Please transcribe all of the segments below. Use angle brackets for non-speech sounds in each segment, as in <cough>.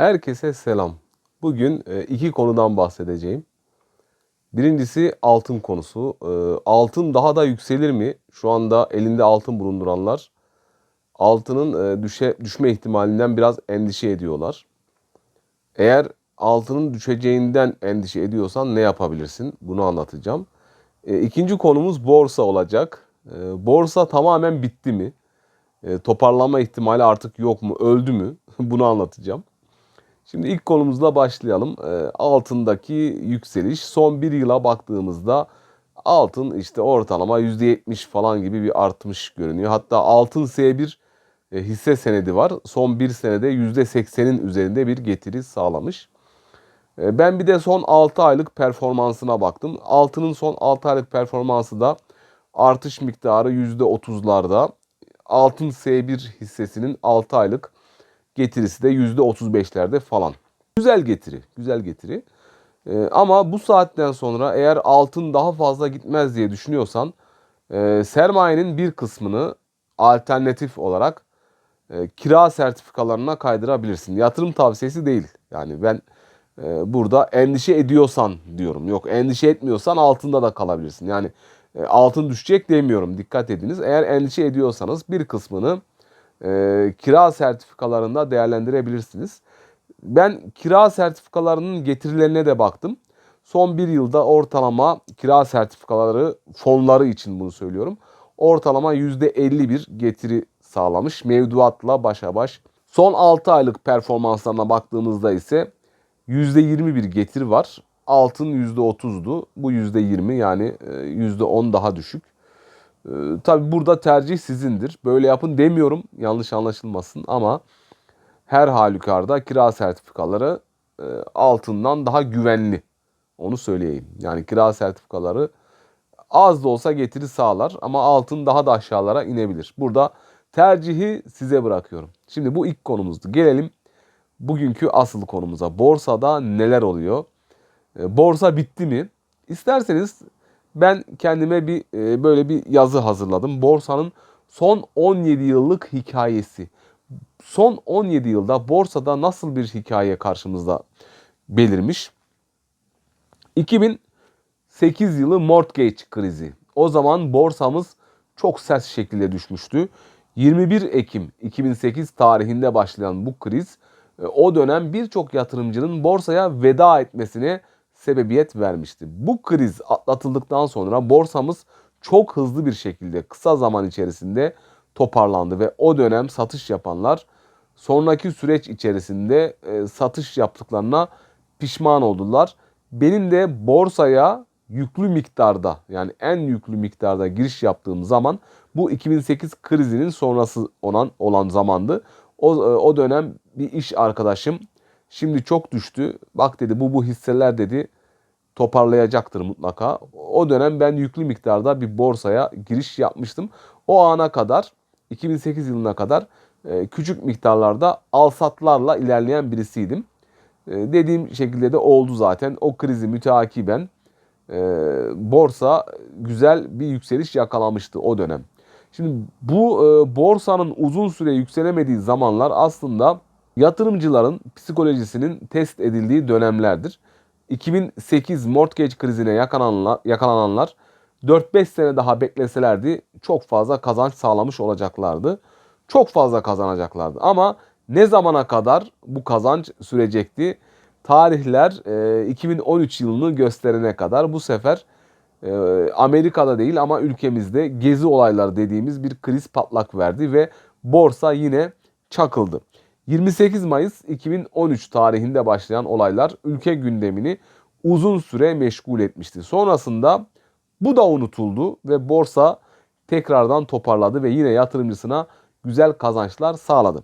Herkese selam. Bugün e, iki konudan bahsedeceğim. Birincisi altın konusu. E, Altın daha da yükselir mi? Şu anda elinde altın bulunduranlar altının e, düşe, düşme ihtimalinden biraz endişe ediyorlar. Eğer altının düşeceğinden endişe ediyorsan ne yapabilirsin? Bunu anlatacağım. İkinci konumuz borsa olacak. Borsa tamamen bitti mi? Toparlanma ihtimali artık yok mu? Öldü mü? <laughs> Bunu anlatacağım. Şimdi ilk konumuzla başlayalım. E, Altındaki yükseliş. Son bir yıla baktığımızda altın işte ortalama %70 falan gibi bir artmış görünüyor. Hatta altın S1 e, hisse senedi var. Son bir senede %80'in üzerinde bir getiri sağlamış. E, Ben bir de son 6 aylık performansına baktım. Altının son 6 aylık performansı da artış miktarı %30'larda. Altın S1 hissesinin 6 aylık getirisi de %35'lerde falan. Güzel getiri, güzel getiri. E, ama bu saatten sonra eğer altın daha fazla gitmez diye düşünüyorsan e, sermayenin bir kısmını alternatif olarak e, kira sertifikalarına kaydırabilirsin. Yatırım tavsiyesi değil. Yani ben e, burada endişe ediyorsan diyorum. Yok endişe etmiyorsan altında da kalabilirsin. Yani e, altın düşecek demiyorum. Dikkat ediniz. Eğer endişe ediyorsanız bir kısmını e, kira sertifikalarında değerlendirebilirsiniz. Ben kira sertifikalarının getirilerine de baktım. Son bir yılda ortalama kira sertifikaları fonları için bunu söylüyorum. Ortalama %51 getiri sağlamış mevduatla başa baş. Son 6 aylık performanslarına baktığımızda ise %20 bir getiri var. Altın %30'du. Bu %20 yani e, %10 daha düşük. Ee, tabii burada tercih sizindir. Böyle yapın demiyorum yanlış anlaşılmasın ama her halükarda kira sertifikaları e, altından daha güvenli. Onu söyleyeyim. Yani kira sertifikaları az da olsa getiri sağlar ama altın daha da aşağılara inebilir. Burada tercihi size bırakıyorum. Şimdi bu ilk konumuzdu. Gelelim bugünkü asıl konumuza. Borsada neler oluyor? E, Borsa bitti mi? İsterseniz ben kendime bir e, böyle bir yazı hazırladım. Borsanın son 17 yıllık hikayesi. Son 17 yılda borsada nasıl bir hikaye karşımızda belirmiş? 2008 yılı mortgage krizi. O zaman borsamız çok sert şekilde düşmüştü. 21 Ekim 2008 tarihinde başlayan bu kriz e, o dönem birçok yatırımcının borsaya veda etmesine sebebiyet vermişti. Bu kriz atlatıldıktan sonra borsamız çok hızlı bir şekilde kısa zaman içerisinde toparlandı ve o dönem satış yapanlar sonraki süreç içerisinde e, satış yaptıklarına pişman oldular. Benim de borsaya yüklü miktarda yani en yüklü miktarda giriş yaptığım zaman bu 2008 krizinin sonrası olan olan zamandı. O, e, o dönem bir iş arkadaşım şimdi çok düştü. Bak dedi bu bu hisseler dedi toparlayacaktır mutlaka. O dönem ben yüklü miktarda bir borsaya giriş yapmıştım. O ana kadar 2008 yılına kadar e, küçük miktarlarda alsatlarla ilerleyen birisiydim. E, dediğim şekilde de oldu zaten. O krizi müteakiben e, borsa güzel bir yükseliş yakalamıştı o dönem. Şimdi bu borsanın uzun süre yükselemediği zamanlar aslında yatırımcıların psikolojisinin test edildiği dönemlerdir. 2008 mortgage krizine yakalananlar, yakalananlar 4-5 sene daha bekleselerdi çok fazla kazanç sağlamış olacaklardı. Çok fazla kazanacaklardı. Ama ne zamana kadar bu kazanç sürecekti? Tarihler e, 2013 yılını gösterene kadar bu sefer e, Amerika'da değil ama ülkemizde gezi olayları dediğimiz bir kriz patlak verdi ve borsa yine çakıldı. 28 Mayıs 2013 tarihinde başlayan olaylar ülke gündemini uzun süre meşgul etmişti. Sonrasında bu da unutuldu ve borsa tekrardan toparladı ve yine yatırımcısına güzel kazançlar sağladı.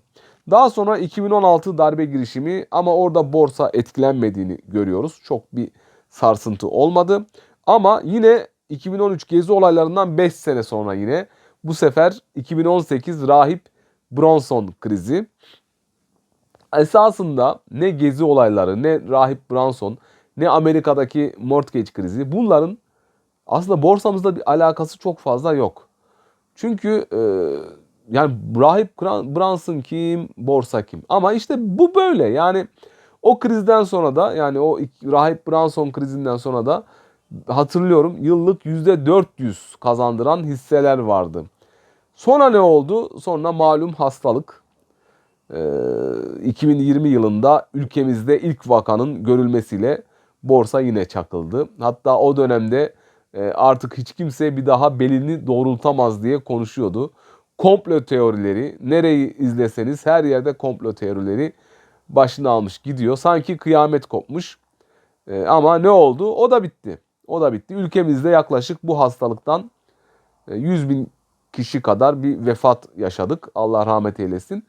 Daha sonra 2016 darbe girişimi ama orada borsa etkilenmediğini görüyoruz. Çok bir sarsıntı olmadı. Ama yine 2013 gezi olaylarından 5 sene sonra yine bu sefer 2018 rahip Bronson krizi esasında ne gezi olayları, ne rahip Branson, ne Amerika'daki mortgage krizi bunların aslında borsamızda bir alakası çok fazla yok. Çünkü e, yani Rahip Brunson kim, borsa kim? Ama işte bu böyle. Yani o krizden sonra da yani o Rahip Brunson krizinden sonra da hatırlıyorum yıllık %400 kazandıran hisseler vardı. Sonra ne oldu? Sonra malum hastalık. Ee, 2020 yılında ülkemizde ilk vakanın görülmesiyle borsa yine çakıldı. Hatta o dönemde e, artık hiç kimse bir daha belini doğrultamaz diye konuşuyordu. Komplo teorileri, nereyi izleseniz her yerde komplo teorileri başını almış gidiyor. Sanki kıyamet kopmuş. E, ama ne oldu? O da bitti. O da bitti. Ülkemizde yaklaşık bu hastalıktan e, 100 bin kişi kadar bir vefat yaşadık. Allah rahmet eylesin.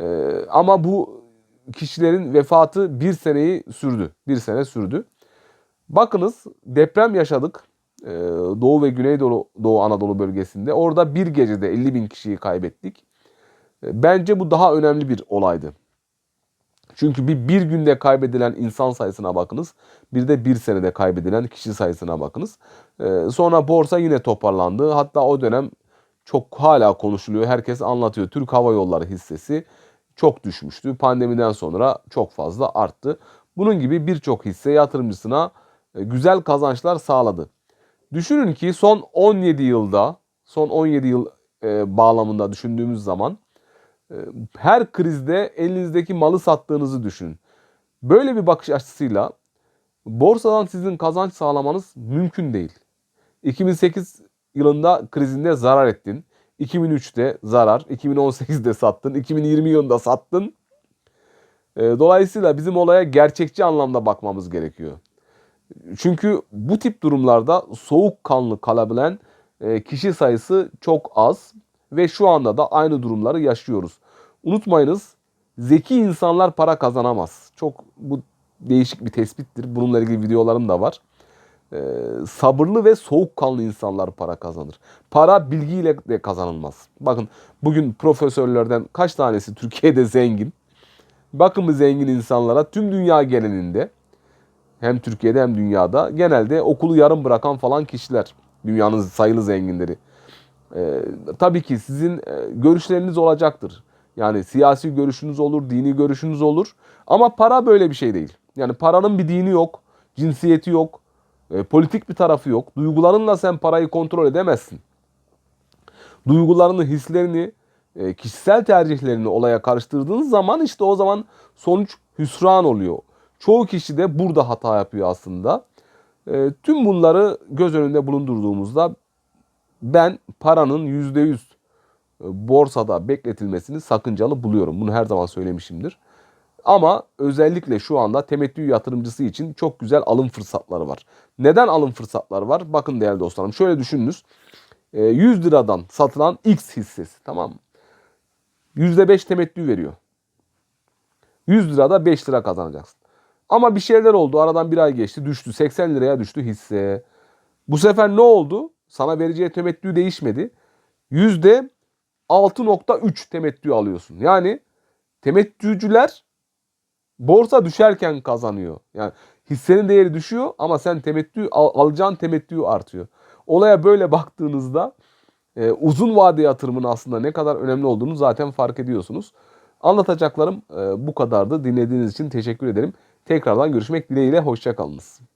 E, ama bu kişilerin vefatı bir seneyi sürdü. Bir sene sürdü. Bakınız deprem yaşadık. Ee, Doğu ve Güneydoğu Doğu Anadolu bölgesinde. Orada bir gecede 50 bin kişiyi kaybettik. Ee, Bence bu daha önemli bir olaydı. Çünkü bir, bir günde kaybedilen insan sayısına bakınız. Bir de bir senede kaybedilen kişi sayısına bakınız. Ee, sonra borsa yine toparlandı. Hatta o dönem çok hala konuşuluyor. Herkes anlatıyor. Türk Hava Yolları hissesi çok düşmüştü. Pandemiden sonra çok fazla arttı. Bunun gibi birçok hisse yatırımcısına e, güzel kazançlar sağladı. Düşünün ki son 17 yılda, son 17 yıl e, bağlamında düşündüğümüz zaman e, her krizde elinizdeki malı sattığınızı düşünün. Böyle bir bakış açısıyla borsadan sizin kazanç sağlamanız mümkün değil. 2008 yılında krizinde zarar ettin. 2003'te zarar, 2018'de sattın, 2020 yılında sattın. E, Dolayısıyla bizim olaya gerçekçi anlamda bakmamız gerekiyor. Çünkü bu tip durumlarda soğukkanlı kalabilen e, kişi sayısı çok az ve şu anda da aynı durumları yaşıyoruz. Unutmayınız zeki insanlar para kazanamaz. Çok bu değişik bir tespittir. Bununla ilgili videolarım da var. E, sabırlı ve soğukkanlı insanlar para kazanır. Para bilgiyle de kazanılmaz. Bakın bugün profesörlerden kaç tanesi Türkiye'de <laughs> zengin? Bakın bu zengin insanlara tüm dünya genelinde hem Türkiye'de hem dünyada genelde okulu yarım bırakan falan kişiler. Dünyanın sayılı zenginleri. Ee, tabii ki sizin e, görüşleriniz olacaktır. Yani siyasi görüşünüz olur, dini görüşünüz olur. Ama para böyle bir şey değil. Yani paranın bir dini yok, cinsiyeti yok, e, politik bir tarafı yok. Duygularınla sen parayı kontrol edemezsin. Duygularını, hislerini, e, kişisel tercihlerini olaya karıştırdığınız zaman işte o zaman sonuç hüsran oluyor. Çoğu kişi de burada hata yapıyor aslında. E, tüm bunları göz önünde bulundurduğumuzda ben paranın %100 borsada bekletilmesini sakıncalı buluyorum. Bunu her zaman söylemişimdir. Ama özellikle şu anda temettü yatırımcısı için çok güzel alım fırsatları var. Neden alım fırsatları var? Bakın değerli dostlarım şöyle düşününüz. E, 100 liradan satılan X hissesi tamam mı? %5 temettü veriyor. 100 lirada 5 lira kazanacaksın. Ama bir şeyler oldu. Aradan bir ay geçti. Düştü. 80 liraya düştü hisse. Bu sefer ne oldu? Sana vereceği temettü değişmedi. Yüzde 6.3 temettü alıyorsun. Yani temettücüler borsa düşerken kazanıyor. Yani hissenin değeri düşüyor ama sen temettü al, alacağın temettü artıyor. Olaya böyle baktığınızda e, uzun vade yatırımın aslında ne kadar önemli olduğunu zaten fark ediyorsunuz. Anlatacaklarım e, bu kadardı. Dinlediğiniz için teşekkür ederim. Tekrardan görüşmek dileğiyle. Hoşçakalınız.